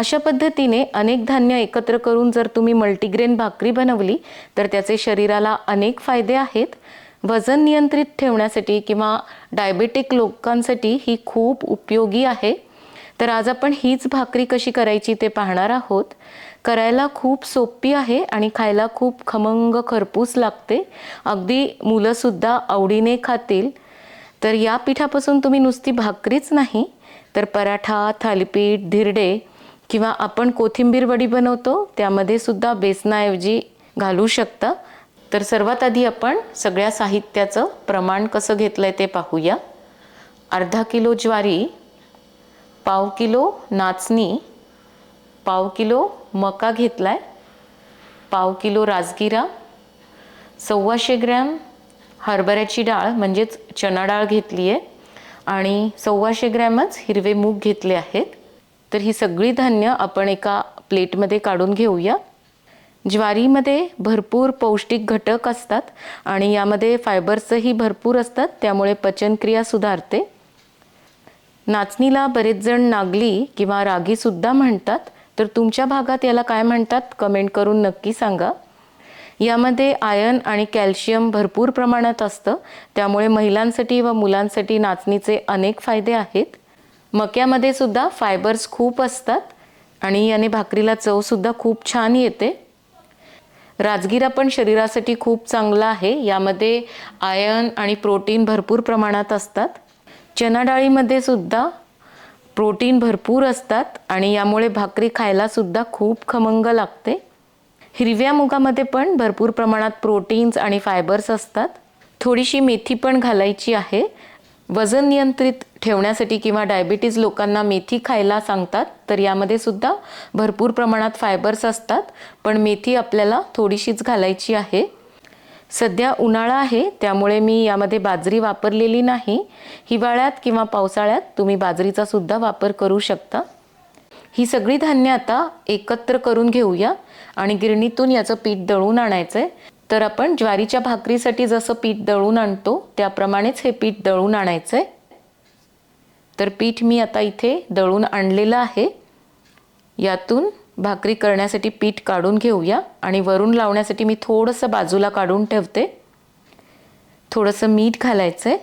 अशा पद्धतीने अनेक धान्य एकत्र करून जर तुम्ही मल्टीग्रेन भाकरी बनवली तर त्याचे शरीराला अनेक फायदे आहेत. वजन नियंत्रित ठेवण्यासाठी किंवा डायबेटिक लोकांसाठी ही खूप उपयोगी आहे. तर आज आपण हीच भाकरी कशी करायची ते पाहणार आहोत. करायला खूप सोपी आहे आणि खायला खूप खमंग खरपूस लागते. अगदी मुलंसुद्धा आवडीने खातील. तर या पिठापासून तुम्ही नुसती भाकरीच नाही तर पराठा थालीपीठ धिरडे किंवा आपण कोथिंबीर वडी बनवतो त्यामध्ये सुद्धा बेसनाऐवजी घालू शकता. तर सर्वात आधी आपण सगळ्या साहित्याचं प्रमाण कसं घेतलं आहे ते पाहूया. अर्धा किलो ज्वारी पाव किलो नाचणी पाव किलो मका घेतला आहे पाव किलो राजगिरा सव्वाशे ग्रॅम हरभऱ्याची डाळ म्हणजेच चना डाळ घेतली आहे आणि सव्वाशे ग्रॅमच हिरवे मूग घेतले आहेत. तर ही सगळी धान्य आपण एका प्लेटमध्ये काढून घेऊया. ज्वारीमध्ये भरपूर पौष्टिक घटक असतात आणि यामध्ये फायबर्सही भरपूर असतात त्यामुळे पचनक्रिया सुधारते. नाचणीला बरेच जण नागली किंवा रागीसुद्धा म्हणतात. तर तुमच्या भागात याला काय म्हणतात? कमेंट करून नक्की सांगा. यामध्ये आयर्न आणि कॅल्शियम भरपूर प्रमाणात असतं त्यामुळे महिलांसाठी व मुलांसाठी नाचणीचे अनेक फायदे आहेत. मक्यामध्ये सुद्धा फायबर्स खूप असतात आणि याने भाकरीला चवसुद्धा खूप छान येते. राजगिरा पण शरीरासाठी खूप चांगला आहे. यामध्ये आयर्न आणि प्रोटीन भरपूर प्रमाणात असतात. चना डाळीमध्ये सुद्धा प्रोटीन भरपूर असतात आणि यामुळे भाकरी खायलासुद्धा खूप खमंग लागते. हिरव्या मुगामध्ये पण भरपूर प्रमाणात प्रोटीन्स आणि फायबर्स असतात. थोडीशी मेथी पण घालायची आहे. वजन नियंत्रित ठेवण्यासाठी किंवा डायबिटीज लोकांना मेथी खायला सांगतात तर यामध्ये सुद्धा भरपूर प्रमाणात फायबर्स असतात पण मेथी आपल्याला थोडीशीच घालायची आहे. सध्या उन्हाळा आहे त्यामुळे मी यामध्ये बाजरी वापरलेली नाही. हिवाळ्यात किंवा पावसाळ्यात तुम्ही बाजरीचा सुद्धा वापर करू शकता. ही सगळी धान्य आता एकत्र करून घेऊया आणि गिरणीतून याचं पीठ दळून आणायचं आहे तर आपण ज्वारीच्या भाकरीसाठी जसं पीठ दळून आणतो त्याप्रमाणेच हे पीठ दळून आणायचं आहे तर पीठ मी आता इथे दळून आणलेलं आहे. यातून भाकरी करण्यासाठी पीठ काढून घेऊया आणि वरून लावण्यासाठी मी थोडंसं बाजूला काढून ठेवते. थोडंसं मीठ घालायचं आहे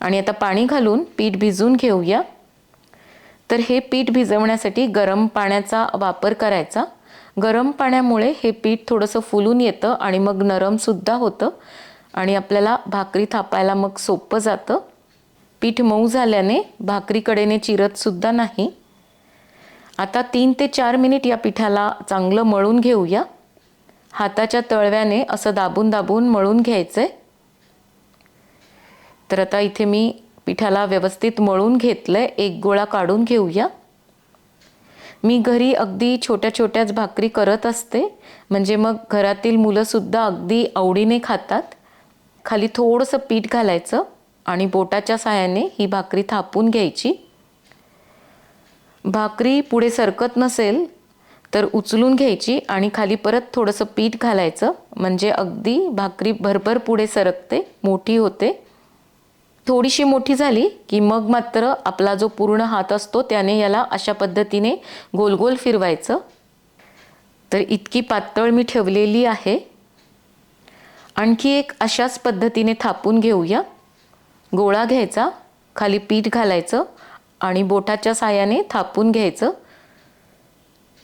आणि आता पाणी घालून पीठ भिजून घेऊया. तर हे पीठ भिजवण्यासाठी गरम पाण्याचा वापर करायचा. गरम पाण्यामुळे हे पीठ थोडंसं फुलून येतं आणि मग नरमसुद्धा होतं. आणि आपल्याला भाकरी थापायला मग सोपं जातं. पीठ मऊ झाल्याने भाकरीकडेने चिरतसुद्धा नाही. आता तीन ते चार मिनिट या पिठाला चांगलं मळून घेऊया. हाताच्या तळव्याने असं दाबून दाबून मळून घ्यायचं आहे तर आता इथे मी पिठाला व्यवस्थित मळून घेतलं आहे एक गोळा काढून घेऊया. मी घरी अगदी छोट्या छोट्याच भाकरी करत असते. म्हणजे मग घरातील मुलंसुद्धा अगदी आवडीने खातात. खाली थोडंसं पीठ घालायचं आणि बोटाच्या साह्याने ही भाकरी थापून घ्यायची. भाकरी पुढे सरकत नसेल तर उचलून घ्यायची आणि खाली परत थोडंसं पीठ घालायचं. म्हणजे अगदी भाकरी भरभर पुढे सरकते मोठी होते. थोडीशी मोठी झाली की मग मात्र आपला जो पूर्ण हात असतो त्याने याला अशा पद्धतीने गोल गोल फिरवायचं. तर इतकी पातळ मी ठेवलेली आहे. आणखी एक अशाच पद्धतीने थापून घेऊया. गोळा घ्यायचा खाली पीठ घालायचं आणि बोटाच्या साह्याने थापून घ्यायचं.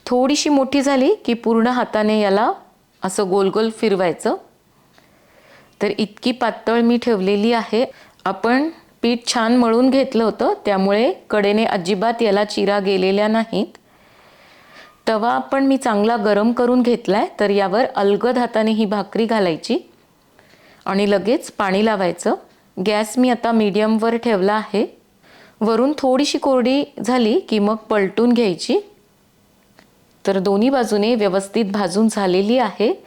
थोडीशी मोठी झाली की पूर्ण हाताने याला असं गोल गोल फिरवायचं. तर इतकी पातळ मी ठेवलेली आहे. आपण पीठ छान मळून घेतलं होतं त्यामुळे कडेने अजिबात याला चिरा गेलेल्या नाहीत. तवा आपण मी चांगला गरम करून घेतला आहे तर यावर अलगद हाताने ही भाकरी घालायची. आणि लगेच पाणी लावायचं. गॅस मी आता मीडियमवर ठेवला आहे. वरून थोडीशी कोरडी झाली की मग पलटून घ्यायची. तर दोन्ही बाजूने व्यवस्थित भाजून झालेली आहे.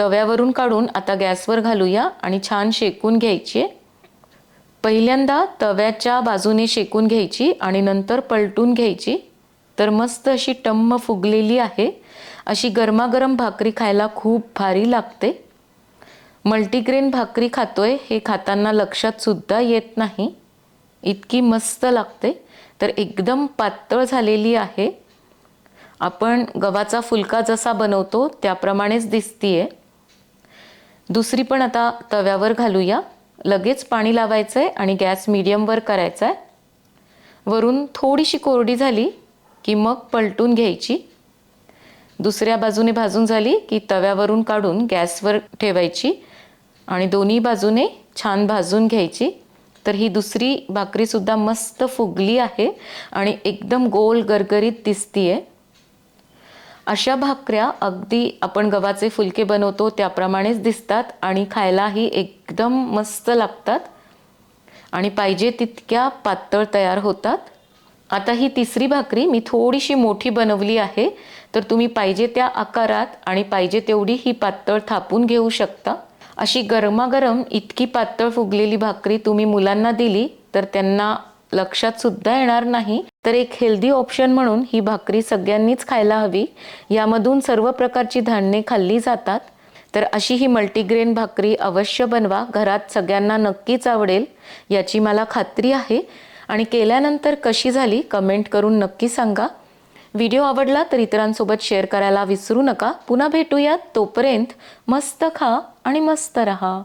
तव्यावरून काढून आता गॅसवर घालूया आणि छान शेकून घ्यायची. आहे पहिल्यांदा तव्याच्या बाजूने शेकून घ्यायची आणि नंतर पलटून घ्यायची. तर मस्त अशी टम्म फुगलेली आहे. अशी गरमागरम भाकरी खायला खूप भारी लागते. मल्टीग्रेन भाकरी खातोय हे खाताना लक्षात सुद्धा येत नाही. इतकी मस्त लागते. तर एकदम पातळ झालेली आहे. आपण गव्हाचा फुलका जसा बनवतो त्याप्रमाणेच दिसतीये. दुसरी पण आता तव्यावर घालूया. लगेच पाणी लावायचं आहे आणि गॅस मिडियमवर करायचा आहे वरून थोडीशी कोरडी झाली की मग पलटून घ्यायची. दुसऱ्या बाजूने भाजून झाली की तव्यावरून काढून गॅसवर ठेवायची आणि दोन्ही बाजूने छान भाजून घ्यायची. तर ही दुसरी भाकरीसुद्धा मस्त फुगली आहे आणि एकदम गोल गरगरीत दिसतीये. अशा भाकऱ्या अगदी आपण गव्हाचे फुलके बनवतो त्याप्रमाणेच दिसतात आणि खायलाही एकदम मस्त लागतात. आणि पाहिजे तितक्या पातळ तयार होतात. आता ही तिसरी भाकरी मी थोडीशी मोठी बनवली आहे. तर तुम्ही पाहिजे त्या आकारात आणि पाहिजे तेवढी ही पातळ थापून घेऊ शकता. अशी गरमागरम इतकी पातळ फुगलेली भाकरी तुम्ही मुलांना दिली तर त्यांना लक्षात सुद्धा येणार नाही. तर एक हेल्दी ऑप्शन म्हणून ही भाकरी सगळ्यांनीच खायला हवी. यामधून सर्व प्रकारची धान्ये खाल्ली जातात. तर अशी ही मल्टीग्रेन भाकरी अवश्य बनवा. घरात सगळ्यांना नक्कीच आवडेल. याची मला खात्री आहे. आणि केल्यानंतर कशी झाली कमेंट करून नक्की सांगा. व्हिडिओ आवडला तर इतरांसोबत शेअर करायला विसरू नका. पुन्हा भेटूयात. तोपर्यंत मस्त खा आणि मस्त रहा.